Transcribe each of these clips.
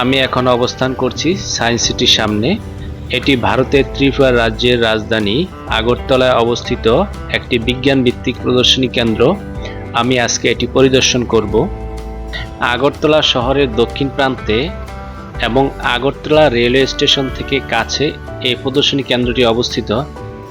আমি এখন অবস্থান করছি সায়েন্স সিটির সামনে। এটি ভারতের ত্রিপুরা রাজ্যের রাজধানী আগরতলায় অবস্থিত একটি বিজ্ঞান ভিত্তিক প্রদর্শনী কেন্দ্র। আমি আজকে এটি পরিদর্শন করব। আগরতলা শহরের দক্ষিণ প্রান্তে এবং আগরতলা রেলওয়ে স্টেশন থেকে কাছে এই প্রদর্শনী কেন্দ্রটি অবস্থিত।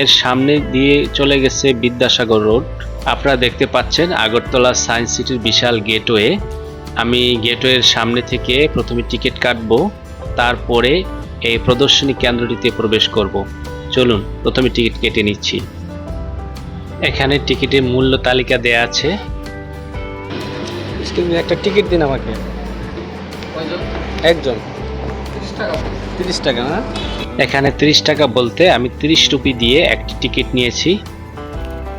এর সামনে দিয়ে চলে গেছে বিদ্যাসাগর রোড। আপনারা দেখতে পাচ্ছেন আগরতলা সায়েন্স সিটির বিশাল গেটওয়ে। আমি গেটওয়ের সামনে থেকে প্রথমে টিকিট কাটব তারপরে এই প্রদর্শনী কেন্দ্রটিতে প্রবেশ করব। চলুন প্রথমে টিকিট কেটে নিচ্ছি। এখানে টিকিটের মূল্য তালিকা দেয়া আছে। একটা টিকিট দিন আমাকে। একজন। তিরিশ টাকা। না এখানে 30 টাকা বলতে আমি 30 রুপি দিয়ে একটি টিকিট নিয়েছি।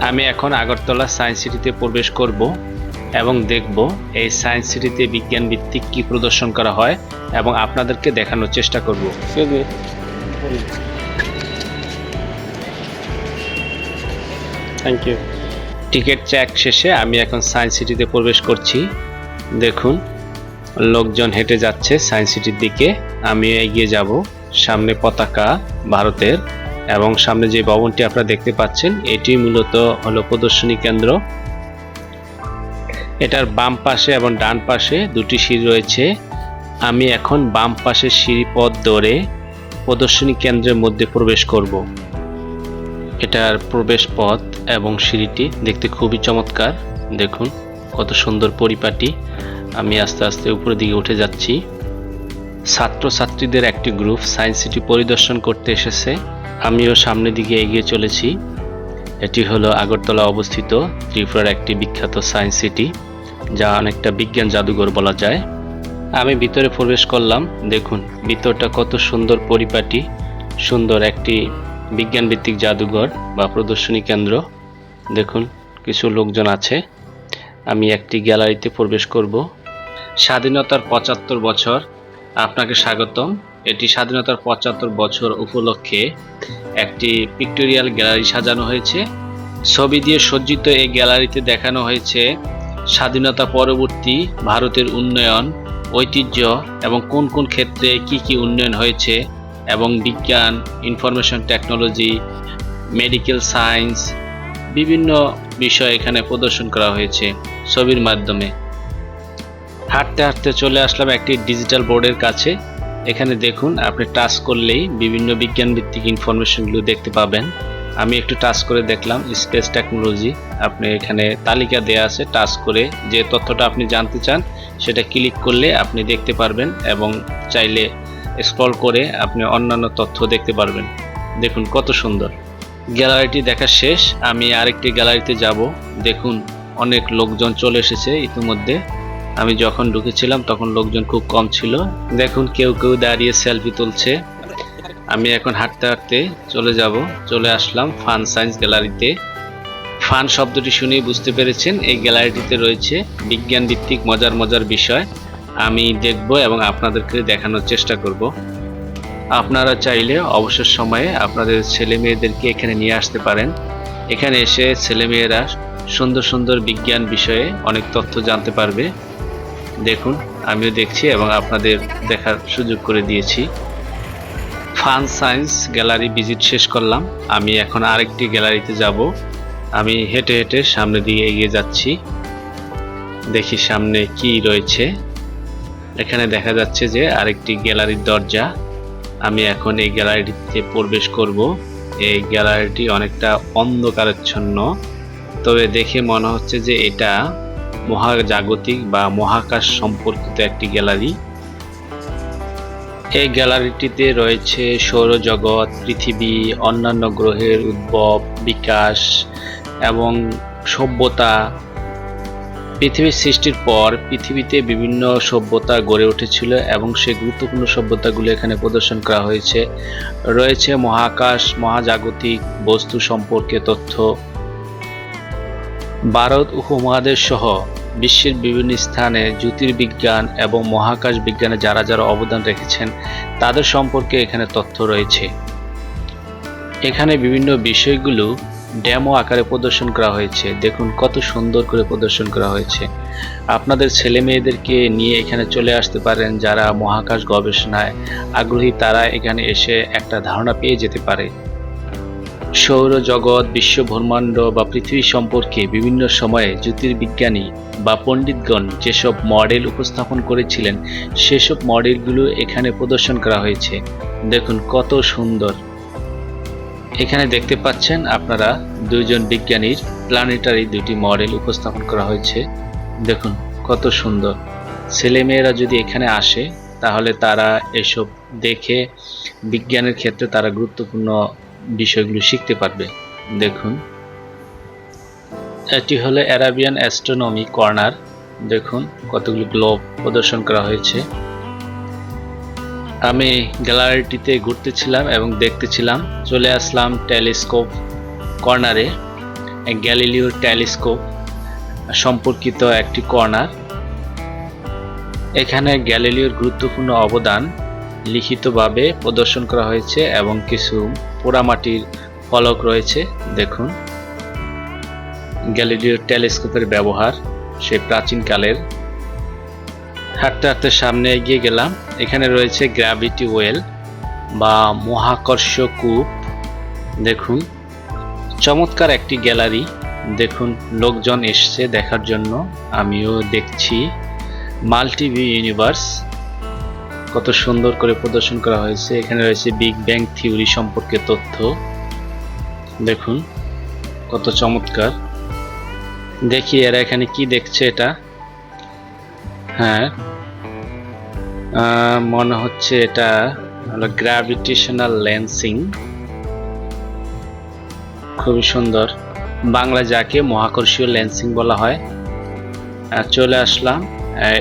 আমি এখন আগরতলা সায়েন্স সিটিতে প্রবেশ করব। এবং দেখব এই সায়েন্স সিটিতে বিজ্ঞান ভিত্তিক কী প্রদর্শন করা হয় এবং আপনাদেরকে দেখানোর চেষ্টা করব। থ্যাংক ইউ টিকিট চেক শেষে আমি এখন সায়েন্স সিটিতে প্রবেশ করছি। দেখুন লোকজন হেঁটে যাচ্ছে সায়েন্স সিটির দিকে। আমি এগিয়ে যাব সামনে পতাকা ভারতের এবং সামনে যে ভবনটি আপনারা দেখতে পাচ্ছেন এটি মূলত হলো প্রদর্শনী কেন্দ্র। এটার বাম পাশে এবং ডান পাশে দুটি সিঁড়ি রয়েছে। আমি এখন বাম পাশের সিঁড়ি পথ ধরে প্রদর্শনী কেন্দ্রের মধ্যে প্রবেশ করব। এটার প্রবেশ পথ এবং সিঁড়িটি দেখতে খুবই চমৎকার। দেখুন, কত সুন্দর পরিপাটি। আমি আস্তে আস্তে উপরের দিকে উঠে যাচ্ছি। ছাত্রছাত্রীদের একটি গ্রুপ সায়েন্স সিটি পরিদর্শন করতে এসেছে। আমিও সামনের দিকে এগিয়ে চলেছি। এটি হলো আগরতলা অবস্থিত ত্রিপুরার একটি বিখ্যাত সায়েন্স সিটি, যা অনেকটা বিজ্ঞান জাদুঘর বলা যায়। আমি ভিতরে প্রবেশ করলাম, দেখুন, ভিতরটা কত সুন্দর পরিপাটি, সুন্দর একটি বিজ্ঞান ভিত্তিক জাদুঘর বা প্রদর্শনী কেন্দ্র। দেখুন, কিছু লোকজন আছে। আমি একটি গ্যালারিতে প্রবেশ করব। স্বাধীনতার পঁচাত্তর বছর, আপনাকে স্বাগতম। এটি স্বাধীনতার পঁচাত্তর বছর উপলক্ষে একটি পিক্টোরিয়াল গ্যালারি সাজানো হয়েছে। ছবি দিয়ে সজ্জিত এই গ্যালারিতে দেখানো হয়েছে স্বাধীনতা পরবর্তী ভারতের উন্নয়ন, ঐতিহ্য এবং কোন কোন ক্ষেত্রে কি কি উন্নয়ন হয়েছে এবং বিজ্ঞান ইনফরমেশন টেকনোলজি মেডিকেল সায়েন্স বিভিন্ন বিষয় এখানে প্রদর্শন করা হয়েছে ছবির মাধ্যমে। হাঁটতে হাঁটতে চলে আসলাম একটি ডিজিটাল বোর্ডের কাছে। এখানে দেখুন, আপনি টাচ করলেই বিভিন্ন বিজ্ঞান ভিত্তিক ইনফরমেশনগুলো দেখতে পাবেন। আমি একটু টাচ করে দেখলাম, স্পেস টেকনোলজি। আপনি এখানে তালিকা দেয়া আছে, টাচ করে যে তথ্যটা আপনি জানতে চান, সেটা ক্লিক করলে আপনি দেখতে পারবেন এবং চাইলে স্ক্রল করে আপনি অন্যান্য তথ্য দেখতে পারবেন। দেখুন কত সুন্দর। গ্যালারিটি দেখা শেষ। আমি আরেকটি গ্যালারিতে যাব। দেখুন, অনেক লোকজন চলে এসেছে ইতিমধ্যে। আমি যখন ঢুকেছিলাম, তখন লোকজন খুব কম ছিল। দেখুন, কেউ কেউ দাঁড়িয়ে সেলফি তুলছে। আমি এখন হাঁটতে হাঁটতে চলে যাব। চলে আসলাম ফান সায়েন্স গ্যালারিতে। ফান শব্দটি শুনেই বুঝতে পেরেছেন, এই গ্যালারিটিতে রয়েছে বিজ্ঞান ভিত্তিক মজার মজার বিষয়। আমি দেখব এবং আপনাদেরকে দেখানোর চেষ্টা করব। আপনারা চাইলে অবসর সময়ে আপনাদের ছেলে মেয়েদেরকে এখানে নিয়ে আসতে পারেন। এখানে এসে ছেলেমেয়েরা সুন্দর সুন্দর বিজ্ঞান বিষয়ে অনেক তথ্য জানতে পারবে। দেখুন, আমিও দেখছি এবং আপনাদের দেখার সুযোগ করে দিয়েছি। ফান সায়েন্স গ্যালারি ভিজিট শেষ করলাম। আমি এখন আরেকটি গ্যালারিতে যাব। আমি হেঁটে হেঁটে সামনে দিয়ে এগিয়ে যাচ্ছি। দেখি সামনে কি রয়েছে। এখানে দেখা যাচ্ছে যে আরেকটি গ্যালারির দরজা। আমি এখন এই গ্যালারিটিতে প্রবেশ করব। এই গ্যালারিটি অনেকটা অন্ধকারাচ্ছন্ন। তবে দেখে মনে হচ্ছে যে এটা মহাজাগতিক বা মহাকাশ সম্পর্কিত একটি গ্যালারি। এই গ্যালারিটিতে রয়েছে সৌরজগৎ, পৃথিবী, অন্যান্য গ্রহের উদ্ভব, বিকাশ এবং সভ্যতা। পৃথিবীর সৃষ্টির পর পৃথিবীতে বিভিন্ন সভ্যতা গড়ে উঠেছিল এবং সেই গুরুত্বপূর্ণ সভ্যতাগুলো এখানে প্রদর্শন করা হয়েছে। রয়েছে মহাকাশ, মহাজাগতিক বস্তু সম্পর্কে তথ্য। ভারত উপমহাদেশ সহ বিশ্বের বিভিন্ন স্থানে জ্যোতির্বিজ্ঞান এবং মহাকাশ বিজ্ঞানে যারা যারা অবদান রেখেছেন, তাদের সম্পর্কে এখানে তথ্য রয়েছে। এখানে বিভিন্ন বিষয়গুলো ডেমো আকারে প্রদর্শন করা হয়েছে। দেখুন কত সুন্দর করে প্রদর্শন করা হয়েছে। আপনাদের ছেলে মেয়েদেরকে নিয়ে এখানে চলে আসতে পারেন, যারা মহাকাশ গবেষণায় আগ্রহী, তারা এখানে এসে একটা ধারণা পেয়ে যেতে পারে। সৌরজগৎ বিশ্ব ব্রহ্মাণ্ড বা পৃথিবী সম্পর্কে বিভিন্ন সময়ে জ্যোতির্বিজ্ঞানী বা পণ্ডিতগণ যেসব মডেল উপস্থাপন করেছিলেন, সেসব মডেলগুলো এখানে প্রদর্শন করা হয়েছে। দেখুন কত সুন্দর। এখানে দেখতে পাচ্ছেন আপনারা দুইজন বিজ্ঞানীর প্ল্যানেটারি দুটি মডেল উপস্থাপন করা হয়েছে। দেখুন কত সুন্দর। ছেলেমেয়েরা যদি এখানে আসে, তাহলে তারা এসব দেখে বিজ্ঞানের ক্ষেত্রে তারা গুরুত্বপূর্ণ বিষয়গুলো শিখতে পারবে। দেখুন। এটি হলো অ্যারাবিয়ান অ্যাস্ট্রোনমি কর্নার। দেখুন, কতগুলো গ্লোব প্রদর্শন করা হয়েছে। আমি গ্যালারিটিতে ঘুরতেছিলাম এবং দেখতেছিলাম। চলে আসলাম টেলিস্কোপ কর্নারে। গ্যালিলিও টেলিস্কোপ সম্পর্কিত একটি কর্নার। এখানে গ্যালিলিওর গুরুত্বপূর্ণ অবদান লিখিতভাবে প্রদর্শন করা হয়েছে এবং কিছু পোড়ামাটির ফলক রয়েছে, দেখুন। গ্যালিলিও টেলিস্কোপের ব্যবহার, সে প্রাচীনকালের। হাঁটতে হাঁটতে সামনে এগিয়ে গেলাম। এখানে রয়েছে গ্র্যাভিটি ওয়েল বা মহাকর্ষ কূপ, দেখুন। চমৎকার একটি গ্যালারি, দেখুন, লোকজন এসছে দেখার জন্য। আমিও দেখছি। মাল্টিভি ইউনিভার্স কত সুন্দর করে প্রদর্শন করা হয়েছে। এখানে রয়েছে বিগ ব্যাং থিওরি সম্পর্কে তথ্য। দেখুন, কত চমৎকার। দেখি এরা এখানে কি দেখছে এটা। হ্যাঁ। মনে হচ্ছে এটা হলো গ্র্যাভিটেশনাল লেন্সিং খুবই সুন্দর। বাংলা যাকে মহাকর্ষীয় লেন্সিং বলা হয়। চলে আসলাম।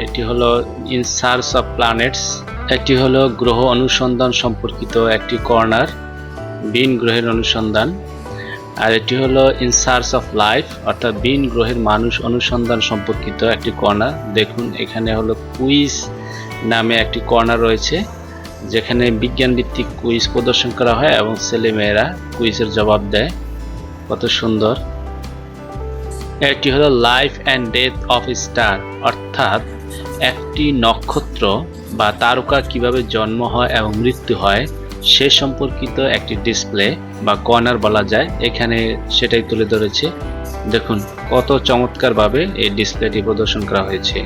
এটি হলো ইন সার্চ অফ প্ল্যানেটস এটি হলো গ্রহ অনুসন্ধান সম্পর্কিত একটি কর্নার, বিন গ্রহের অনুসন্ধান, আর এটি হলো ইন সার্চ অফ লাইফ, অর্থাৎ বিন গ্রহের মানুষ অনুসন্ধান সম্পর্কিত একটি কর্নার। দেখুন, এখানে হলো কুইজ নামে একটি কর্নার রয়েছে, যেখানে বিজ্ঞান ভিত্তিক কুইজ প্রদর্শন করা হয় এবং ছেলেমেয়েরা কুইজের জবাব দেয়। কত সুন্দর। এটি হলো life and death of star, অর্থাৎ একটি নক্ষত্র বা তারকা কীভাবে জন্ম হয় এবং মৃত্যু হয়, সে সম্পর্কিত একটি ডিসপ্লে বা কর্নার বলা যায়। এখানে সেটাই তুলে ধরেছে। দেখুন, কত চমৎকারভাবে এই ডিসপ্লেটি প্রদর্শন করা হয়েছে।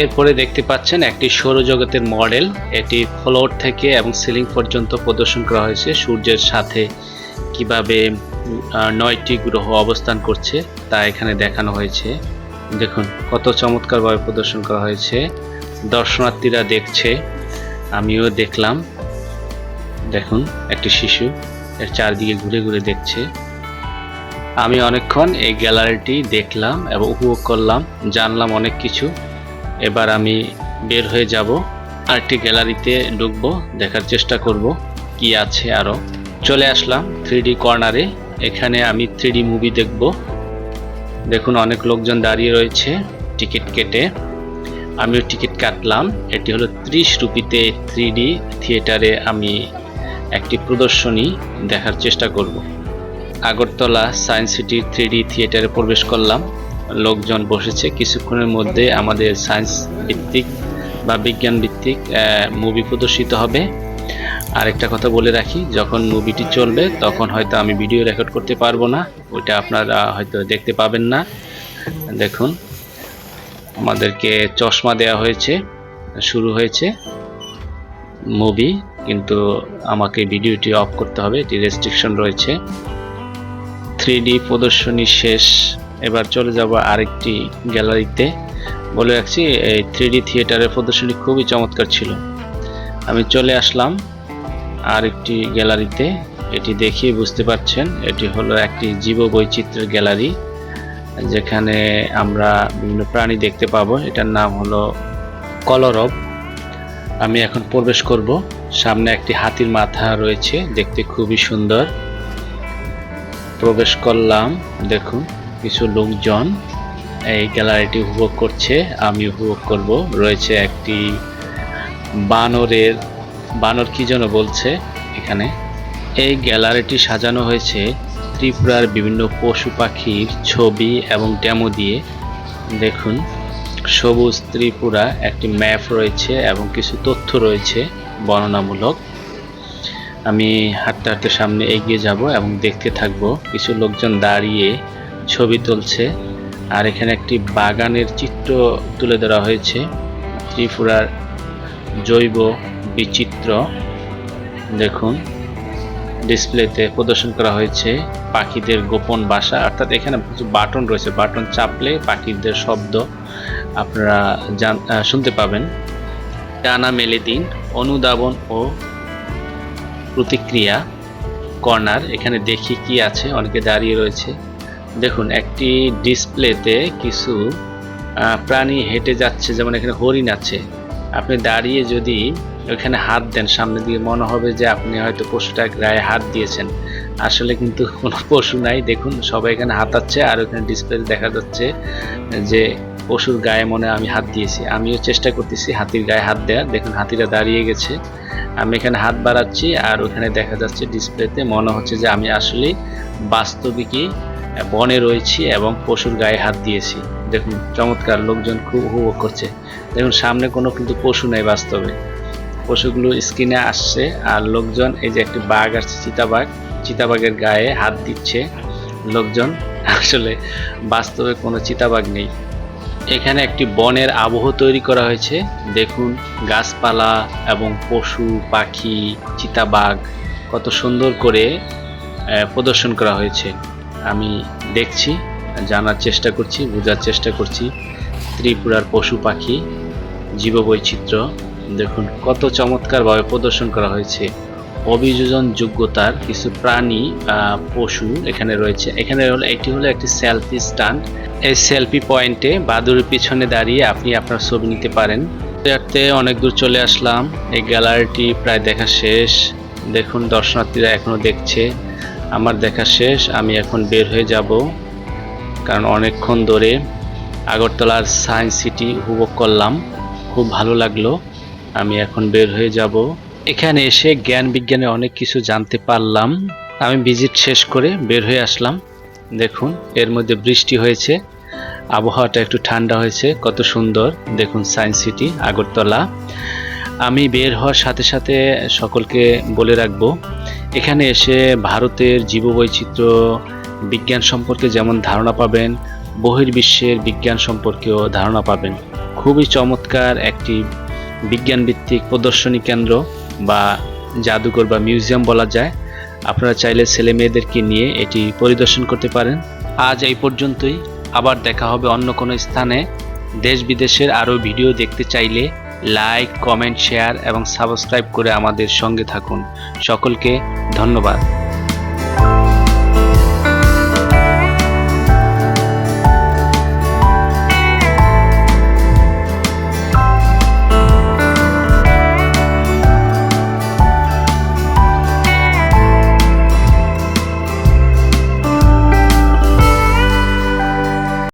এরপরে দেখতে পাচ্ছেন একটি সৌরজগতের মডেল এটি ফ্লোর থেকে এবং সিলিং পর্যন্ত প্রদর্শন করা হয়েছে। সূর্যের সাথে কীভাবে নয়টি গ্রহ অবস্থান করছে তা এখানে দেখানো হয়েছে। দেখুন, কত চমৎকারভাবে প্রদর্শন করা হয়েছে। দর্শনার্থীরা দেখছে, আমিও দেখলাম। দেখুন, একটি শিশু এর চারদিকে ঘুরে ঘুরে দেখছে। আমি অনেকক্ষণ এই গ্যালারিটি দেখলাম এবং উপভোগ করলাম, জানলাম অনেক কিছু। এবার আমি বের হয়ে যাব, আরেকটি গ্যালারিতে ঢুকবো, দেখার চেষ্টা করব কি আছে আরও চলে আসলাম থ্রি কর্নারে, এখানে আমি থ্রি মুভি দেখব। দেখুন, অনেক লোকজন দাঁড়িয়ে রয়েছে টিকিট কেটে। আমিও টিকিট কাটলাম। এটি হলো ত্রিশ রুপিতে থ্রি থিয়েটারে আমি একটি প্রদর্শনী দেখার চেষ্টা করব। আগরতলা সায়েন্স সিটি থ্রি থিয়েটারে প্রবেশ করলাম। লোকজন বসেছে। কিছুক্ষণের মধ্যে আমাদের সায়েন্স ভিত্তিক বা বিজ্ঞান ভিত্তিক মুভি প্রদর্শিত হবে। আর একটা কথা বলে রাখি, যখন মুভিটি চলবে, তখন হয়তো আমি ভিডিও রেকর্ড করতে পারব না, ওইটা আপনারা হয়তো দেখতে পাবেন না। দেখুন, আমাদেরকে চশমা দেওয়া হয়েছে, শুরু হয়েছে মুভি কিন্তু আমাকে ভিডিওটি অফ করতে হবে, এটি রেস্ট্রিকশন রয়েছে। থ্রি প্রদর্শনী শেষ, এবার চলে যাব আরেকটি গ্যালারিতে বলে রাখছি, এই থ্রি ডি থিয়েটারের প্রদর্শনী খুবই চমৎকার ছিল। আমি চলে আসলাম। আরেকটি গ্যালারিতে। এটি দেখিয়ে বুঝতে পারছেন, এটি হলো একটি জীব বৈচিত্র্যের গ্যালারি, যেখানে আমরা বিভিন্ন প্রাণী দেখতে পাবো। এটার নাম হলো কলরব। আমি এখন প্রবেশ করব। সামনে একটি হাতির মাথা রয়েছে, দেখতে খুবই সুন্দর। প্রবেশ করলাম, দেখুন, কিছু লোকজন এই গ্যালারিটি উপভোগ করছে, আমি উপভোগ করব। রয়েছে একটি বানরের বানর কি যেন বলছে এখানে? এই গ্যালারিটি সাজানো হয়েছে ত্রিপুরার বিভিন্ন পশু পাখির ছবি এবং ডেমো দিয়ে। দেখুন, সবুজ ত্রিপুরা, একটি ম্যাপ রয়েছে এবং কিছু তথ্য রয়েছে বর্ণনামূলক। আমি হাঁটতে হাঁটতে সামনে এগিয়ে যাব এবং দেখতে থাকব কিছু লোকজন দাঁড়িয়ে ছবি তুলছে। আর এখানে একটি বাগানের চিত্র তুলে ধরা হয়েছে। ত্রিপুরার জৈব বিচিত্র দেখুন ডিসপ্লেতে প্রদর্শন করা হয়েছে পাখিদের গোপন বাসা। অর্থাৎ এখানে কিছু বাটন রয়েছে। বাটন চাপলে পাখিদের শব্দ আপনারা জান শুনতে পাবেন। টানা মেলে দিন অনুধাবন ও প্রতিক্রিয়া কর্নার। এখানে দেখি কি আছে, অনেকে দাঁড়িয়ে রয়েছে। দেখুন, একটি ডিসপ্লেতে কিছু প্রাণী হেঁটে যাচ্ছে, যেমন এখানে হরিণ আছে। আপনি দাঁড়িয়ে যদি ওখানে হাত দেন, সামনে দিয়ে মনে হবে যে আপনি হয়তো পশুটার গায়ে হাত দিয়েছেন। আসলে কিন্তু কোনো পশু নাই। দেখুন, সবাই এখানে হাতাচ্ছে আর ওখানে ডিসপ্লে দেখা যাচ্ছে যে পশুর গায়ে মনে আমি হাত দিয়েছি। আমিও চেষ্টা করতেছি হাতির গায়ে হাত দেওয়ার। দেখুন হাতিটা দাঁড়িয়ে গেছে। আমি এখানে হাত বাড়াচ্ছি আর ওখানে দেখা যাচ্ছে ডিসপ্লেতে মনে হচ্ছে যে আমি আসলে বাস্তবিকই বনে রয়েছি এবং পশুর গায়ে হাত দিয়েছি। দেখুন, চমৎকার, লোকজন খুব উপভোগ করছে। দেখুন, সামনে কোনো কিন্তু পশু নেই বাস্তবে। পশুগুলো স্ক্রিনে আসছে আর লোকজন, এই যে একটি বাঘ আসছে, চিতাবাঘ, চিতাবাঘের গায়ে হাত দিচ্ছে। লোকজন, আসলে বাস্তবে কোনো চিতাবাঘ নেই। এখানে একটি বনের আবহ তৈরি করা হয়েছে। দেখুন গাছপালা এবং পশু, পাখি, চিতাবাঘ কত সুন্দর করে প্রদর্শন করা হয়েছে। আমি দেখছি, জানার চেষ্টা করছি, বোঝার চেষ্টা করছি। ত্রিপুরার পশু পাখি, জীববৈচিত্র্য। দেখুন, কত চমৎকারভাবে প্রদর্শন করা হয়েছে। অভিযোজন যোগ্যতার কিছু প্রাণী পশু এখানে রয়েছে। এখানে হলো, এটি হলো একটি সেলফি স্ট্যান্ড এই সেলফি পয়েন্টে বাদুরের পিছনে দাঁড়িয়ে আপনি আপনার ছবি নিতে পারেন। হাঁটতে অনেক দূর চলে আসলাম। এই গ্যালারিটি প্রায় দেখা শেষ। দেখুন, দর্শনার্থীরা এখনও দেখছে। আমার দেখা শেষ, আমি এখন বের হয়ে যাব। কারণ অনেকক্ষণ ধরে আগরতলার সায়েন্স সিটি উপভোগ করলাম। খুব ভালো লাগল। আমি এখন বের হয়ে যাব। এখানে এসে জ্ঞান বিজ্ঞানে অনেক কিছু জানতে পারলাম। আমি ভিজিট শেষ করে বের হয়ে আসলাম। দেখুন, এর মধ্যে বৃষ্টি হয়েছে। আবহাওয়াটা একটু ঠান্ডা হয়েছে, কত সুন্দর। দেখুন, সায়েন্স সিটি, আগরতলা। আমি বের হওয়ার সাথে সাথে সকলকে বলে রাখব, এখানে এসে ভারতের জীববৈচিত্র্য, বিজ্ঞান সম্পর্কে যেমন ধারণা পাবেন, বহির্বিশ্বের বিজ্ঞান সম্পর্কেও ধারণা পাবেন। খুবই চমৎকার একটি বিজ্ঞান ভিত্তিক প্রদর্শনী কেন্দ্র বা জাদুঘর বা মিউজিয়াম বলা যায়। আপনারা চাইলে ছেলে মেয়েদেরকে নিয়ে এটি পরিদর্শন করতে পারেন। আজ এই পর্যন্তই। আবার দেখা হবে অন্য কোনো স্থানে। দেশ বিদেশের আরও ভিডিও দেখতে চাইলে লাইক, কমেন্ট, শেয়ার এবং সাবস্ক্রাইব করে আমাদের সঙ্গে থাকুন। সকলকে ধন্যবাদ।